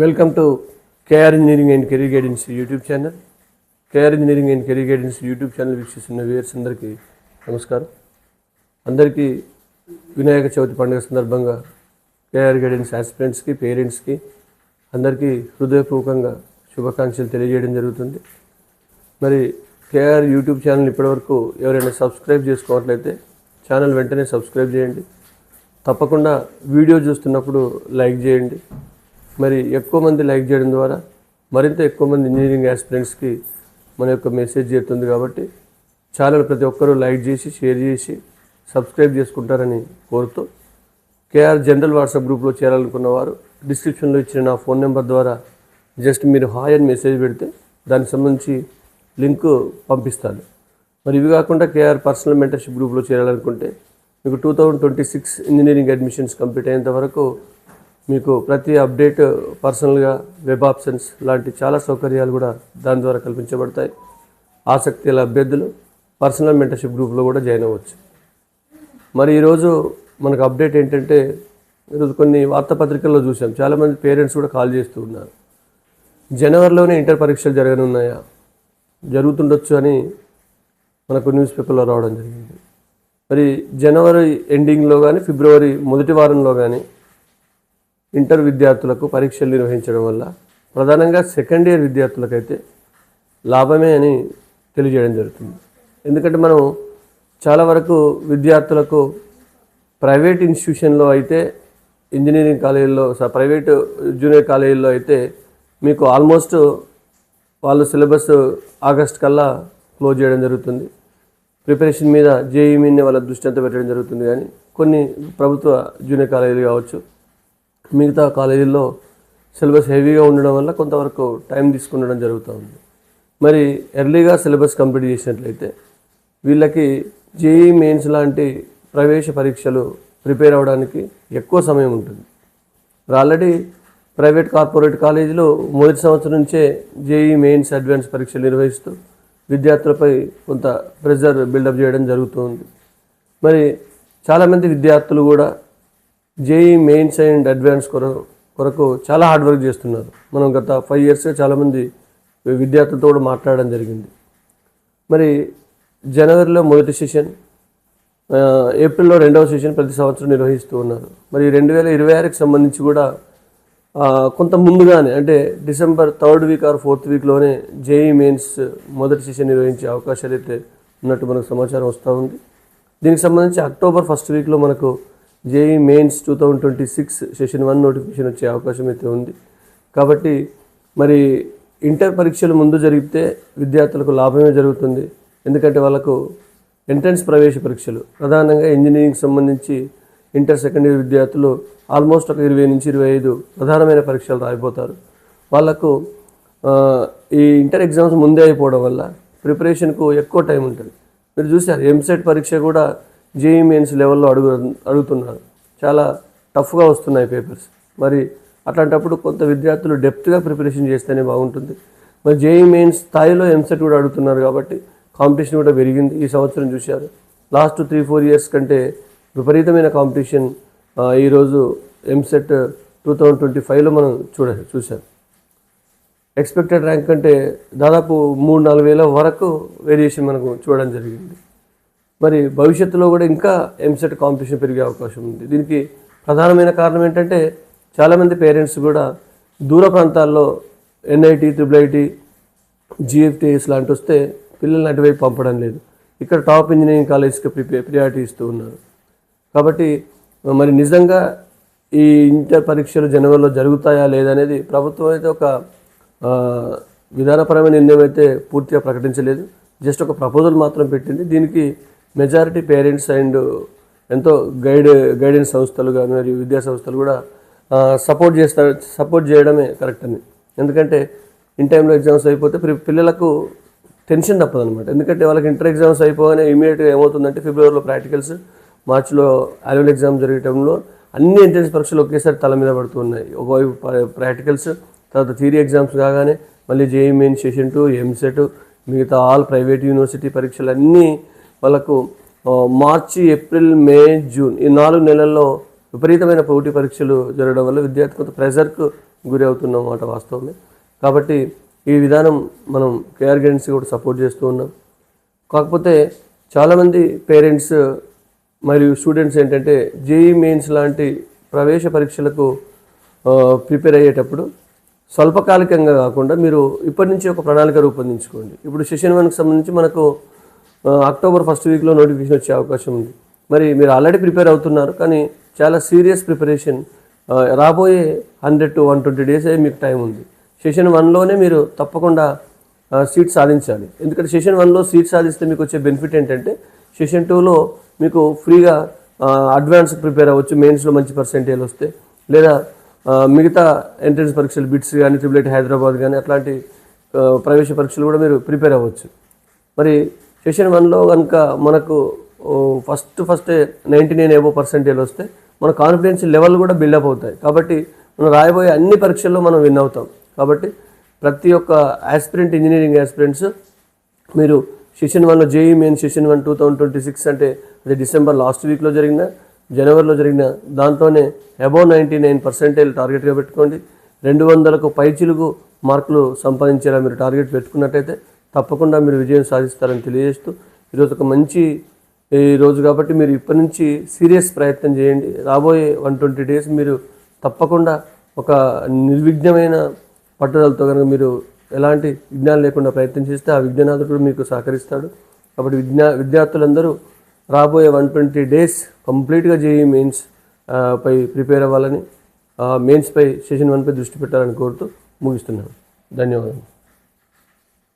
Welcome to KR engineering and career guidance YouTube channel KR engineering and career guidance YouTube channel వీక్షిస్తున్న viewers అందరికీ నమస్కారం. అందరికీ వినాయక చవితి పండుగ సందర్భంగా కేఆర్ గైడెన్స్ ఆస్పిరెంట్స్కి పేరెంట్స్కి అందరికీ హృదయపూర్వకంగా శుభాకాంక్షలు తెలియజేయడం జరుగుతుంది. మరి కేఆర్ యూట్యూబ్ ఛానల్ ఇప్పటివరకు ఎవరైనా సబ్స్క్రైబ్ చేసుకోవట్లయితే ఛానల్ వెంటనే సబ్స్క్రైబ్ చేయండి. తప్పకుండా వీడియో చూస్తున్నప్పుడు లైక్ చేయండి. మరి ఎక్కువ మంది లైక్ చేయడం ద్వారా మరింత ఎక్కువ మంది ఇంజనీరింగ్ ఆస్పిరెంట్స్కి మన యొక్క మెసేజ్ చేరుతుంది కాబట్టి ఛానల్ ప్రతి ఒక్కరూ లైక్ చేసి షేర్ చేసి సబ్స్క్రైబ్ చేసుకుంటారని కోరుతూ కేఆర్ జనరల్ వాట్సాప్ గ్రూప్లో చేరాలనుకున్న వారు డిస్క్రిప్షన్లో ఇచ్చిన నా ఫోన్ నెంబర్ ద్వారా జస్ట్ మీరు హాయ్ అని మెసేజ్ పెడితే దానికి సంబంధించి లింక్ పంపిస్తాను. మరి ఇవి కాకుండా కేఆర్ పర్సనల్ మెంటర్షిప్ గ్రూప్లో చేరాలనుకుంటే మీకు two thousand twenty six engineering admissions complete అయ్యేంత వరకు మీకు ప్రతి అప్డేట్ పర్సనల్గా వెబ్ ఆప్షన్స్ లాంటి చాలా సౌకర్యాలు కూడా దాని ద్వారా కల్పించబడతాయి. ఆసక్తి గల అభ్యర్థులు పర్సనల్ మెంటర్షిప్ గ్రూప్లో కూడా జాయిన్ అవ్వచ్చు. మరి ఈరోజు మనకు అప్డేట్ ఏంటంటే ఈరోజు కొన్ని వార్తాపత్రికల్లో చూసాం. చాలామంది పేరెంట్స్ కూడా కాల్ చేస్తూ ఉన్నారు. జనవరిలోనే ఇంటర్ పరీక్షలు జరగనున్నాయా? జరుగుతుండొచ్చు అని మనకు న్యూస్ పేపర్లో రావడం జరిగింది. మరి జనవరి ఎండింగ్లో కానీ ఫిబ్రవరి మొదటి వారంలో కానీ ఇంటర్ విద్యార్థులకు పరీక్షలు నిర్వహించడం వల్ల ప్రధానంగా సెకండ్ ఇయర్ విద్యార్థులకైతే లాభమే అని తెలియజేయడం జరుగుతుంది. ఎందుకంటే మనం చాలా వరకు విద్యార్థులకు ప్రైవేట్ ఇన్స్టిట్యూషన్లో అయితే ఇంజనీరింగ్ కాలేజీల్లో స- ప్రైవేట్ జూనియర్ కాలేజీల్లో అయితే మీకు ఆల్మోస్ట్ వాళ్ళు సిలబస్ ఆగస్ట్ కల్లా క్లోజ్ చేయడం జరుగుతుంది. ప్రిపరేషన్ మీద జేఈ మీద వాళ్ళ దృష్టి అంతా పెట్టడం జరుగుతుంది. కానీ కొన్ని ప్రభుత్వ జూనియర్ కాలేజీలు కావచ్చు మిగతా కాలేజీల్లో సిలబస్ హెవీగా ఉండడం వల్ల కొంతవరకు టైం తీసుకుండడం జరుగుతూ ఉంది. మరి ఎర్లీగా సిలబస్ కంప్లీట్ చేసినట్లయితే వీళ్ళకి జేఈ మెయిన్స్ లాంటి ప్రవేశ పరీక్షలు ప్రిపేర్ అవ్వడానికి ఎక్కువ సమయం ఉంటుంది. ఆల్రెడీ ప్రైవేట్ కార్పొరేట్ కాలేజీలో మొదటి సంవత్సరం నుంచే జేఈ మెయిన్స్ అడ్వాన్స్ పరీక్షలు నిర్వహిస్తూ విద్యార్థులపై కొంత ప్రెజర్ బిల్డప్ చేయడం జరుగుతుంది మరి చాలామంది విద్యార్థులు కూడా జేఈ మెయిన్స్ అండ్ అడ్వాన్స్ కొరకు కొరకు చాలా హార్డ్ వర్క్ చేస్తున్నారు. మనం గత ఫైవ్ ఇయర్స్గా చాలామంది విద్యార్థులతో కూడా మాట్లాడడం జరిగింది. మరి జనవరిలో మొదటి సెషన్ ఏప్రిల్లో రెండవ సెషన్ ప్రతి సంవత్సరం నిర్వహిస్తూ ఉన్నారు. మరి రెండు వేల ఇరవై ఆరుకి సంబంధించి కూడా కొంత ముందుగానే అంటే December third week or fourth వీక్లోనే JEE mains మొదటి సెషన్ నిర్వహించే అవకాశాలు అయితే ఉన్నట్టు మనకు సమాచారం వస్తూ ఉంది. దీనికి సంబంధించి అక్టోబర్ ఫస్ట్ వీక్లో మనకు JEE mains two thousand twenty six session one notification వచ్చే అవకాశం అయితే ఉంది. కాబట్టి మరి ఇంటర్ పరీక్షలు ముందు జరిగితే విద్యార్థులకు లాభమే జరుగుతుంది. ఎందుకంటే వాళ్ళకు ఎంట్రన్స్ ప్రవేశ పరీక్షలు ప్రధానంగా ఇంజనీరింగ్ సంబంధించి ఇంటర్ సెకండ్ ఇయర్ విద్యార్థులు ఆల్మోస్ట్ ఒక ఇరవై నుంచి ఇరవై ఐదు ప్రధానమైన పరీక్షలు రాయిపోతారు వాళ్ళకు ఈ ఇంటర్ ఎగ్జామ్స్ ముందే అయిపోవడం వల్ల ప్రిపరేషన్కు ఎక్కువ టైం ఉంటుంది. మీరు చూసారు ఎంసెట్ పరీక్ష కూడా జేఈ మెయిన్స్ లెవెల్లో అడుగు అడుగుతున్నారు. చాలా టఫ్గా వస్తున్నాయి పేపర్స్. మరి అట్లాంటప్పుడు కొంత విద్యార్థులు డెప్త్గా ప్రిపరేషన్ చేస్తేనే బాగుంటుంది. మరి జేఈ మెయిన్స్ స్థాయిలో ఎంసెట్ కూడా అడుగుతున్నారు కాబట్టి కాంపిటీషన్ కూడా పెరిగింది ఈ సంవత్సరం చూశారు. లాస్ట్ త్రీ ఫోర్ ఇయర్స్ కంటే విపరీతమైన కాంపిటీషన్ ఈరోజు ఎంసెట్ టూ థౌజండ్ ట్వంటీ ఫైవ్లో మనం చూడ చూసాం ఎక్స్పెక్టెడ్ ర్యాంక్ కంటే దాదాపు మూడు నాలుగు వేల వరకు వేరియేషన్ మనకు చూడడం జరిగింది. మరి భవిష్యత్తులో కూడా ఇంకా ఎంసెట్ కాంపిటీషన్ పెరిగే అవకాశం ఉంది. దీనికి ప్రధానమైన కారణం ఏంటంటే చాలామంది పేరెంట్స్ కూడా దూర ప్రాంతాల్లో ఎన్ఐటి త్రిబుల్ ఐటి జిఎఫ్టీఎస్ లాంటి వస్తే పిల్లల్ని అటువైపు పంపడం లేదు. ఇక్కడ టాప్ ఇంజనీరింగ్ కాలేజ్కి ప్రిపే ప్రియారిటీ ఇస్తూ ఉన్నారు. కాబట్టి మరి నిజంగా ఈ ఇంటర్ పరీక్షలు జనవరిలో జరుగుతాయా లేదనేది ప్రభుత్వం అయితే ఒక విధానపరమైన నిర్ణయం అయితే పూర్తిగా ప్రకటించలేదు. జస్ట్ ఒక ప్రపోజల్ మాత్రం పెట్టింది. దీనికి మెజారిటీ పేరెంట్స్ అండ్ ఎంతో గైడ్ గైడెన్స్ సంస్థలు కానీ మరియు విద్యా సంస్థలు కూడా సపోర్ట్ చేస్తారు సపోర్ట్ చేయడమే కరెక్ట్ అని. ఎందుకంటే ఇన్ టైంలో ఎగ్జామ్స్ అయిపోతే పిల్లలకు టెన్షన్ తప్పదు అనమాట ఎందుకంటే వాళ్ళకి ఇంటర్ ఎగ్జామ్స్ అయిపోగానే ఇమీడియట్గా ఏమవుతుందంటే ఫిబ్రవరిలో ప్రాక్టికల్స్ మార్చిలో యాన్యువల్ ఎగ్జామ్ జరిగేటంలో అన్ని ఎంట్రన్స్ పరీక్షలు ఒకేసారి తల మీద పడుతున్నాయి ఒకవైపు ప్రాక్టికల్స్ తర్వాత థియరీ ఎగ్జామ్స్ కాగానే మళ్ళీ JEE main session two EAMCET మిగతా ఆల్ ప్రైవేట్ యూనివర్సిటీ పరీక్షలు అన్నీ వాళ్ళకు మార్చి ఏప్రిల్ మే జూన్ ఈ నాలుగు నెలల్లో విపరీతమైన పోటీ పరీక్షలు జరగడం వల్ల విద్యార్థి కొంత ప్రెషర్కు గురి అవుతున్నమాట వాస్తవమే. కాబట్టి ఈ విధానం మనం కేఆర్ గైడెన్స్ కూడా సపోర్ట్ చేస్తూ ఉన్నాం. కాకపోతే చాలామంది పేరెంట్స్ మరియు స్టూడెంట్స్ ఏంటంటే జేఈ మెయిన్స్ లాంటి ప్రవేశ పరీక్షలకు ప్రిపేర్ అయ్యేటప్పుడు స్వల్పకాలికంగా కాకుండా మీరు ఇప్పటి నుంచి ఒక ప్రణాళిక రూపొందించుకోండి. ఇప్పుడు సెషన్ వన్కి సంబంధించి మనకు అక్టోబర్ ఫస్ట్ వీక్లో నోటిఫికేషన్ వచ్చే అవకాశం ఉంది. మరి మీరు ఆల్రెడీ ప్రిపేర్ అవుతున్నారు కానీ చాలా సీరియస్ ప్రిపరేషన్ రాబోయే hundred to one twenty days మీకు టైం ఉంది. సెషన్ వన్లోనే మీరు తప్పకుండా సీట్ సాధించాలి. ఎందుకంటే సెషన్ వన్లో సీట్ సాధిస్తే మీకు వచ్చే బెనిఫిట్ ఏంటంటే సెషన్ టూలో మీకు ఫ్రీగా అడ్వాన్స్ ప్రిపేర్ అవ్వచ్చు మెయిన్స్లో మంచి పర్సెంటేజ్ వస్తే లేదా మిగతా ఎంట్రన్స్ పరీక్షలు బిట్స్ కానీ ట్రిపుల్ హైదరాబాద్ కానీ అట్లాంటి ప్రవేశ పరీక్షలు కూడా మీరు ప్రిపేర్ అవ్వచ్చు. మరి సెషన్ వన్లో కనుక మనకు ఫస్ట్ ఫస్ట్ నైంటీ నైన్ ఏవో పర్సెంటేజ్ వస్తే మన కాన్ఫిడెన్స్ లెవెల్ కూడా బిల్డప్ అవుతాయి. కాబట్టి మనం రాయబోయే అన్ని పరీక్షల్లో మనం విన్ అవుతాం. కాబట్టి ప్రతి ఒక్క ఆస్పిరెంట్ ఇంజనీరింగ్ ఆస్పిరెంట్స్ మీరు సెషన్ వన్లో JE main session one two thousand twenty six అంటే అది డిసెంబర్ లాస్ట్ వీక్లో జరిగిన జనవరిలో జరిగిన దాంతోనే అబౌవ్ నైంటీ నైన్ పర్సెంటేజ్ టార్గెట్గా పెట్టుకోండి. రెండు వందలకు పైచిలుగు మార్కులు సంపాదించేలా మీరు టార్గెట్ పెట్టుకున్నట్టయితే తప్పకుండా మీరు విజయం సాధిస్తారని తెలియజేస్తూ ఈరోజు ఒక మంచి ఈ రోజు కాబట్టి మీరు ఇప్పటి నుంచి సీరియస్ ప్రయత్నం చేయండి. రాబోయే వన్ ట్వంటీ డేస్ మీరు తప్పకుండా ఒక నిర్విఘ్నమైన పట్టుదలతో కనుక మీరు ఎలాంటి విజ్ఞానం లేకుండా ప్రయత్నం చేస్తే ఆ విజ్ఞానాథుడు కూడా మీకు సహకరిస్తాడు. కాబట్టి విజ్ఞా విద్యార్థులందరూ రాబోయే వన్ ట్వంటీ డేస్ కంప్లీట్గా జేఈ మెయిన్స్ పై ప్రిపేర్ అవ్వాలని మెయిన్స్పై సెషన్ వన్పై దృష్టి పెట్టాలని కోరుతూ ముగిస్తున్నాను. ధన్యవాదాలు